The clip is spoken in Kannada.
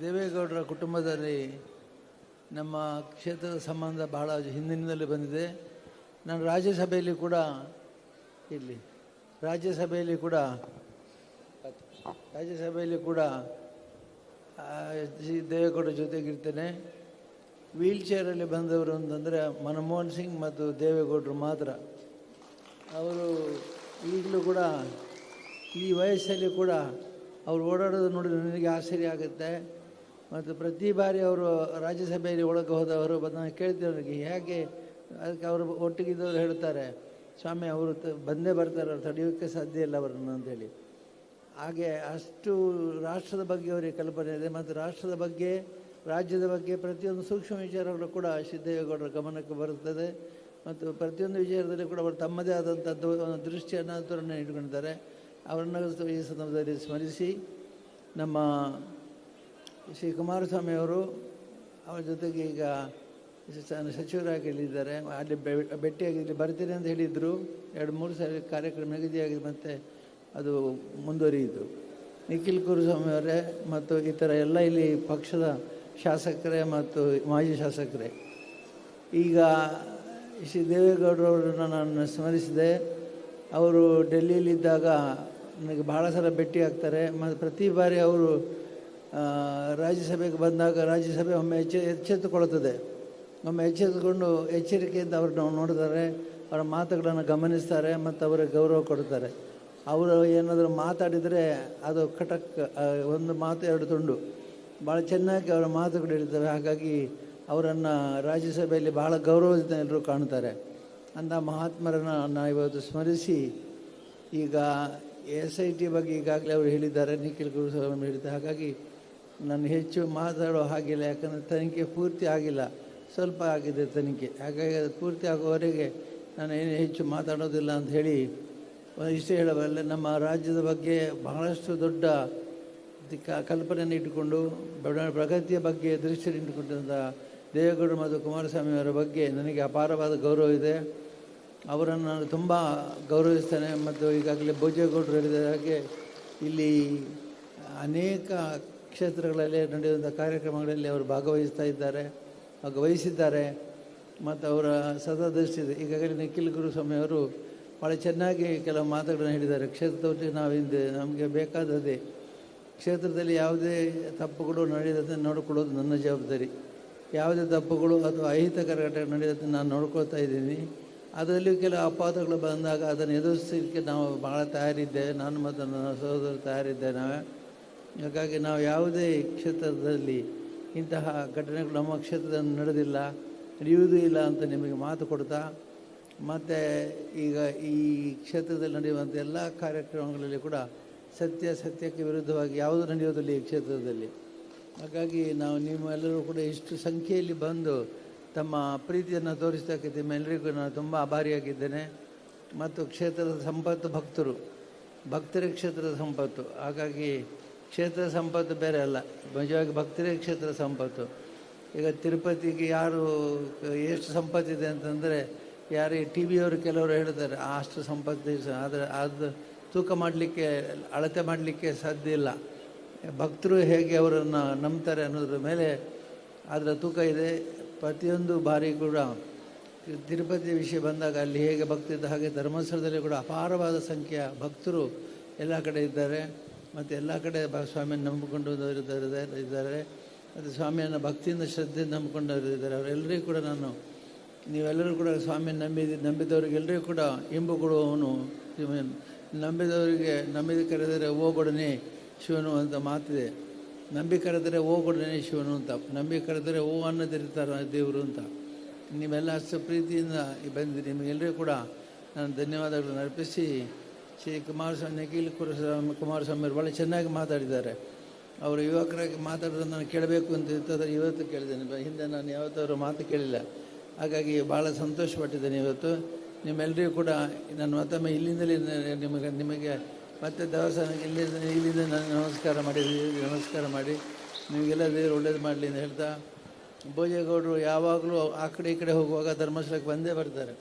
ದೇವೇಗೌಡರ ಕುಟುಂಬದಲ್ಲಿ ನಮ್ಮ ಕ್ಷೇತ್ರದ ಸಂಬಂಧ ಬಹಳ ಹಿಂದಿನಿಂದಲೇ ಬಂದಿದೆ. ನಾನು ರಾಜ್ಯಸಭೆಯಲ್ಲಿ ಕೂಡ ಇಲ್ಲಿ ರಾಜ್ಯಸಭೆಯಲ್ಲಿ ಕೂಡ ರಾಜ್ಯಸಭೆಯಲ್ಲಿ ಕೂಡ ದೇವೇಗೌಡರ ಜೊತೆಗಿರ್ತೇನೆ ವೀಲ್ ಚೇರಲ್ಲಿ ಬಂದವರು ಅಂತಂದರೆ ಮನಮೋಹನ್ ಸಿಂಗ್ ಮತ್ತು ದೇವೇಗೌಡರು ಮಾತ್ರ. ಅವರು ಈಗಲೂ ಕೂಡ ಈ ವಯಸ್ಸಲ್ಲಿ ಕೂಡ ಅವ್ರು ಓಡಾಡೋದು ನೋಡಿದ್ರೆ ನನಗೆ ಆಶ್ಚರ್ಯ ಆಗುತ್ತೆ. ಮತ್ತು ಪ್ರತಿ ಬಾರಿ ಅವರು ರಾಜ್ಯಸಭೆಯಲ್ಲಿ ಒಳಗೆ ಹೋದವರು ನಾನು ಕೇಳ್ತೀನಿ ಅವ್ರಿಗೆ ಹೇಗೆ ಅದಕ್ಕೆ ಅವರು ಒಟ್ಟಿಗಿದ್ದವರು ಹೇಳ್ತಾರೆ ಸ್ವಾಮಿ ಅವರು ತ- ಬಂದೇ ಬರ್ತಾರೆ, ಅವ್ರು ತಡೆಯೋಕ್ಕೆ ಸಾಧ್ಯ ಇಲ್ಲ ಅವರನ್ನು ಅಂತೇಳಿ ಹಾಗೆ ಅಷ್ಟು ರಾಷ್ಟ್ರದ ಬಗ್ಗೆ ಅವರಿಗೆ ಕಲ್ಪನೆ ಇದೆ, ಮತ್ತು ರಾಷ್ಟ್ರದ ಬಗ್ಗೆ, ರಾಜ್ಯದ ಬಗ್ಗೆ ಪ್ರತಿಯೊಂದು ಸೂಕ್ಷ್ಮ ವಿಚಾರಗಳು ಕೂಡ ಸಿದ್ದೇಗೌಡರ ಗಮನಕ್ಕೆ ಬರುತ್ತದೆ. ಮತ್ತು ಪ್ರತಿಯೊಂದು ವಿಚಾರದಲ್ಲಿ ಕೂಡ ಅವರು ತಮ್ಮದೇ ಒಂದು ದೃಷ್ಟಿಯನ್ನು ಇಟ್ಕೊಂಡಿದ್ದಾರೆ. ಅವರನ್ನು ಈ ಸಂದರ್ಭದಲ್ಲಿ ಸ್ಮರಿಸಿ, ನಮ್ಮ ಶ್ರೀ ಕುಮಾರಸ್ವಾಮಿ ಅವರು ಅವರ ಜೊತೆಗೆ ಈಗ ಸಚಿವರಾಗಿ ಇಲ್ಲಿದ್ದಾರೆ ಅಲ್ಲಿ ಭೇಟಿಯಾಗಿ ಇಲ್ಲಿ ಬರ್ತೀನಿ ಅಂತ ಹೇಳಿದರು. ಎರಡು, ಮೂರು ಸಾರಿ ಕಾರ್ಯಕ್ರಮ ನಿಗದಿಯಾಗಿದೆ ಮತ್ತು ಅದು ಮುಂದುವರಿಯಿತು. ನಿಖಿಲ್ ಕುರುಸ್ವಾಮಿ ಅವರೇ ಮತ್ತು ಥರ ಎಲ್ಲ ಇಲ್ಲಿ ಪಕ್ಷದ ಶಾಸಕರೇ ಮತ್ತು ಮಾಜಿ ಶಾಸಕರೇ. ಈಗ ಶ್ರೀ ದೇವೇಗೌಡರವರನ್ನು ನಾನು ಸ್ಮರಿಸಿದೆ. ಅವರು ಡೆಲ್ಲಿಯಲ್ಲಿದ್ದಾಗ ನನಗೆ ಭಾಳ ಸಲ ಭೇಟಿ ಆಗ್ತಾರೆ. ಮತ್ತು ಪ್ರತಿ ಬಾರಿ ಅವರು ರಾಜ್ಯಸಭೆಗೆ ಬಂದಾಗ ರಾಜ್ಯಸಭೆ ಒಮ್ಮೆ ಎಚ್ಚ, ಎಚ್ಚೆತ್ತುಕೊಳ್ಳುತ್ತದೆ. ಒಮ್ಮೆ ಎಚ್ಚೆತ್ತುಕೊಂಡು ಎಚ್ಚರಿಕೆಯಿಂದ ಅವ್ರನ್ನ ನೋಡಿದ್ದಾರೆ ಅವರ ಮಾತುಗಳನ್ನು ಗಮನಿಸ್ತಾರೆ ಮತ್ತು ಅವರಿಗೆ ಗೌರವ ಕೊಡ್ತಾರೆ ಅವರು ಏನಾದರೂ ಮಾತಾಡಿದರೆ ಅದು ಕಟಕ್ ಒಂದು ಮಾತು ಎರಡು ತುಂಡು. ಭಾಳ ಚೆನ್ನಾಗಿ ಅವರ ಮಾತುಗಳು ಇರ್ತವೆ ಹಾಗಾಗಿ ಅವರನ್ನು ರಾಜ್ಯಸಭೆಯಲ್ಲಿ ಬಹಳ ಗೌರವದಿಂದ ಎಲ್ಲರೂ ಕಾಣ್ತಾರೆ ಅಂಥ ಮಹಾತ್ಮರನ್ನು ನಾವು ಇವತ್ತು ಸ್ಮರಿಸಿ ಈಗ ಎಸ್ ಐ ಟಿ ಬಗ್ಗೆ ಈಗಾಗಲೇ ಅವರು ಹೇಳಿದ್ದಾರೆ. ನಿಖಿಲ್ ಗುರುಸ್ವಾಮಿ ಹೇಳಿದ್ದಾರೆ. ಹಾಗಾಗಿ ನಾನು ಹೆಚ್ಚು ಮಾತಾಡೋ ಹಾಗಿಲ್ಲ, ಯಾಕಂದರೆ ತನಿಖೆ ಪೂರ್ತಿ ಆಗಿಲ್ಲ. ಸ್ವಲ್ಪ ಆಗಿದೆ ತನಿಖೆ. ಹಾಗಾಗಿ ಅದು ಪೂರ್ತಿ ಆಗುವವರೆಗೆ ನಾನು ಏನು ಹೆಚ್ಚು ಮಾತಾಡೋದಿಲ್ಲ ಅಂತ ಹೇಳಿ ಇಷ್ಟೇ ಹೇಳಬಲ್ಲ, ನಮ್ಮ ರಾಜ್ಯದ ಬಗ್ಗೆ ಬಹಳಷ್ಟು ದೊಡ್ಡ ಕ- ಕಲ್ಪನೆಯನ್ನು ಇಟ್ಟುಕೊಂಡು ಪ್ರಗತಿಯ ಬಗ್ಗೆ ದೃಷ್ಟಿ ಇಟ್ಟುಕೊಂಡಂಥ ದೇವೇಗೌಡರು ಮತ್ತು ಕುಮಾರಸ್ವಾಮಿ ಅವರ ಬಗ್ಗೆ ನನಗೆ ಅಪಾರವಾದ ಗೌರವ ಇದೆ. ಅವರನ್ನು ನಾನು ತುಂಬ ಗೌರವಿಸ್ತೇನೆ. ಮತ್ತು ಈಗಾಗಲೇ ಭೋಜೇಗೌಡರು ಹೇಳಿದ ಹಾಗೆ ಇಲ್ಲಿ ಅನೇಕ ಕ್ಷೇತ್ರಗಳಲ್ಲಿ ನಡೆಯುವಂಥ ಕಾರ್ಯಕ್ರಮಗಳಲ್ಲಿ ಅವರು ಭಾಗವಹಿಸ್ತಾ ಇದ್ದಾರೆ, ಭಾಗವಹಿಸಿದ್ದಾರೆ. ಮತ್ತು ಅವರ ಸದೃಷ್ಟಿ ಇದೆ. ಈಗಾಗಲೇ ನಿಖಿಲ್ ಗುರುಸ್ವಾಮಿ ಅವರು ಭಾಳ ಚೆನ್ನಾಗಿ ಕೆಲವು ಮಾತುಗಳನ್ನು ಹೇಳಿದ್ದಾರೆ. ಕ್ಷೇತ್ರದಲ್ಲಿ ನಾವು ಹಿಂದೆ ನಮಗೆ ಬೇಕಾದದೇ ಕ್ಷೇತ್ರದಲ್ಲಿ ಯಾವುದೇ ತಪ್ಪುಗಳು ನಡೆಯದಂತೆ ನೋಡಿಕೊಳ್ಳೋದು ನನ್ನ ಜವಾಬ್ದಾರಿ. ಯಾವುದೇ ತಪ್ಪುಗಳು ಅಥವಾ ಅಹಿತಕರ ಘಟನೆ ನಡೆಯದಂತೆ ನಾನು ನೋಡ್ಕೊಳ್ತಾ ಇದ್ದೀನಿ. ಅದರಲ್ಲಿ ಕೆಲವು ಅಪಾತಗಳು ಬಂದಾಗ ಅದನ್ನು ಎದುರಿಸಲಿಕ್ಕೆ ನಾವು ಭಾಳ ತಯಾರಿದ್ದೆ ನಾನು ಮತ್ತು ನನ್ನ ಸಹೋದರರು ತಯಾರಿದ್ದೆ ನಾವೇ ಹಾಗಾಗಿ ನಾವು ಯಾವುದೇ ಕ್ಷೇತ್ರದಲ್ಲಿ ಇಂತಹ ಘಟನೆಗಳು ನಮ್ಮ ಕ್ಷೇತ್ರದಲ್ಲಿ ನಡೆದಿಲ್ಲ, ನಡೆಯುವುದೂ ಇಲ್ಲ ಅಂತ ನಿಮಗೆ ಮಾತು ಕೊಡ್ತಾ, ಮತ್ತು ಈಗ ಈ ಕ್ಷೇತ್ರದಲ್ಲಿ ನಡೆಯುವಂಥ ಎಲ್ಲ ಕಾರ್ಯಕ್ರಮಗಳಲ್ಲಿ ಕೂಡ ಸತ್ಯ ಸತ್ಯಕ್ಕೆ ವಿರುದ್ಧವಾಗಿ ಯಾವುದು ನಡೆಯೋದಿಲ್ಲ ಈ ಕ್ಷೇತ್ರದಲ್ಲಿ. ಹಾಗಾಗಿ ನಾವು ನಿಮ್ಮೆಲ್ಲರೂ ಕೂಡ ಇಷ್ಟು ಸಂಖ್ಯೆಯಲ್ಲಿ ಬಂದು ತಮ್ಮ ಪ್ರೀತಿಯನ್ನು ತೋರಿಸ್ತಕ್ಕೆ ನಿಮ್ಮೆಲ್ಲರಿಗೂ ನಾನು ತುಂಬ ಆಭಾರಿಯಾಗಿದ್ದೇನೆ. ಮತ್ತು ಕ್ಷೇತ್ರದ ಸಂಪತ್ತು ಭಕ್ತರು, ಭಕ್ತರೇ ಕ್ಷೇತ್ರದ ಸಂಪತ್ತು. ಹಾಗಾಗಿ ಕ್ಷೇತ್ರ ಸಂಪತ್ತು ಬೇರೆ ಅಲ್ಲ. ನಿಜವಾಗಿ ಭಕ್ತರೇ ಕ್ಷೇತ್ರ ಸಂಪತ್ತು. ಈಗ ತಿರುಪತಿಗೆ ಯಾರು ಎಷ್ಟು ಸಂಪತ್ತಿದೆ ಅಂತಂದರೆ ಯಾರು ಟಿ ವಿಯವರು ಕೆಲವರು ಹೇಳ್ತಾರೆ, ಅಷ್ಟು ಸಂಪತ್ತು ಆದರೆ ಅದು ತೂಕ ಮಾಡಲಿಕ್ಕೆ, ಅಳತೆ ಮಾಡಲಿಕ್ಕೆ ಸಾಧ್ಯ ಇಲ್ಲ. ಭಕ್ತರು ಹೇಗೆ ಅವರನ್ನು ನಂಬ್ತಾರೆ ಅನ್ನೋದ್ರ ಮೇಲೆ ಅದರ ತೂಕ ಇದೆ. ಪ್ರತಿಯೊಂದು ಬಾರಿ ಕೂಡ ತಿರುಪತಿ ವಿಷಯ ಬಂದಾಗ ಅಲ್ಲಿ ಹೇಗೆ ಭಕ್ತಿದ್ದ ಹಾಗೆ ಧರ್ಮಸ್ಥಳದಲ್ಲಿ ಕೂಡ ಅಪಾರವಾದ ಸಂಖ್ಯೆಯ ಭಕ್ತರು ಎಲ್ಲ ಕಡೆ ಇದ್ದಾರೆ. ಮತ್ತು ಎಲ್ಲ ಕಡೆ ಸ್ವಾಮಿಯನ್ನು ನಂಬಿಕೊಂಡು ಇದ್ದಾರೆ. ಮತ್ತು ಸ್ವಾಮಿಯನ್ನು ಭಕ್ತಿಯಿಂದ ಶ್ರದ್ಧೆಯಿಂದ ನಂಬಿಕೊಂಡವರು ಇದ್ದಾರೆ. ಅವರೆಲ್ಲರಿಗೂ ಕೂಡ ನಾನು, ನೀವೆಲ್ಲರೂ ಕೂಡ ಸ್ವಾಮಿಯನ್ನು ನಂಬಿದ ನಂಬಿದವರಿಗೆಲ್ಲರಿಗೂ ಕೂಡ ಇಂಬು ಕೊಡುವವನು. ನಂಬಿದವರಿಗೆ, ನಂಬಿದ ಕರೆದರೆ ಹೋಗೊಡನೆ ಶಿವನು ಅಂತ ಮಾತಿದೆ. ನಂಬಿ ಕರೆದರೆ ಹೋಗೊಡನೆ ಶಿವನು ಅಂತ. ನಂಬಿ ಕರೆದರೆ ಓ ಅನ್ನದಿರ್ತಾರೆ ದೇವರು ಅಂತ. ನೀವೆಲ್ಲ ಅಷ್ಟು ಪ್ರೀತಿಯಿಂದ ಬಂದಿರಿ. ನಿಮಗೆಲ್ಲರಿಗೂ ಕೂಡ ನಾನು ಧನ್ಯವಾದಗಳನ್ನು ಅರ್ಪಿಸಿ ಶ್ರೀ ಕುಮಾರಸ್ವಾಮಿ, ನಿಖಿಲ್ ಕುಮಾರಸ್ವಾಮಿ ಕುಮಾರಸ್ವಾಮಿ ಅವರು ಭಾಳ ಚೆನ್ನಾಗಿ ಮಾತಾಡಿದ್ದಾರೆ. ಅವರು ಯುವಕರಾಗಿ ಮಾತಾಡೋದನ್ನು ನಾನು ಕೇಳಬೇಕು ಅಂತ ಇರ್ತದೆ ಇವತ್ತು ಕೇಳಿದ್ದೇನೆ. ಹಿಂದೆ ನಾನು ಯಾವತ್ತಾದರೂ ಮಾತು ಕೇಳಿಲ್ಲ. ಹಾಗಾಗಿ ಭಾಳ ಸಂತೋಷಪಟ್ಟಿದ್ದೇನೆ ಇವತ್ತು. ನಿಮ್ಮೆಲ್ಲರಿಗೂ ಕೂಡ ನಾನು ಮತ್ತೊಮ್ಮೆ ಇಲ್ಲಿಂದಲೇ ನಿಮಗೆ ನಿಮಗೆ ಮತ್ತೆ ದೇವಸ್ಥಾನಕ್ಕೆ ಇಲ್ಲಿಂದ ಇಲ್ಲಿಂದ ನಾನು ನಮಸ್ಕಾರ ಮಾಡಿ ನಮಸ್ಕಾರ ಮಾಡಿ. ನಿಮಗೆಲ್ಲ ದೇವರು ಒಳ್ಳೇದು ಮಾಡಲಿ ಅಂತ ಹೇಳ್ತಾ ಭೋಜೇಗೌಡರು ಯಾವಾಗಲೂ ಆ ಕಡೆ ಈ ಕಡೆ ಹೋಗುವಾಗ ಧರ್ಮಸ್ಥಳಕ್ಕೆ ಬಂದೇ ಬರ್ತಾರೆ.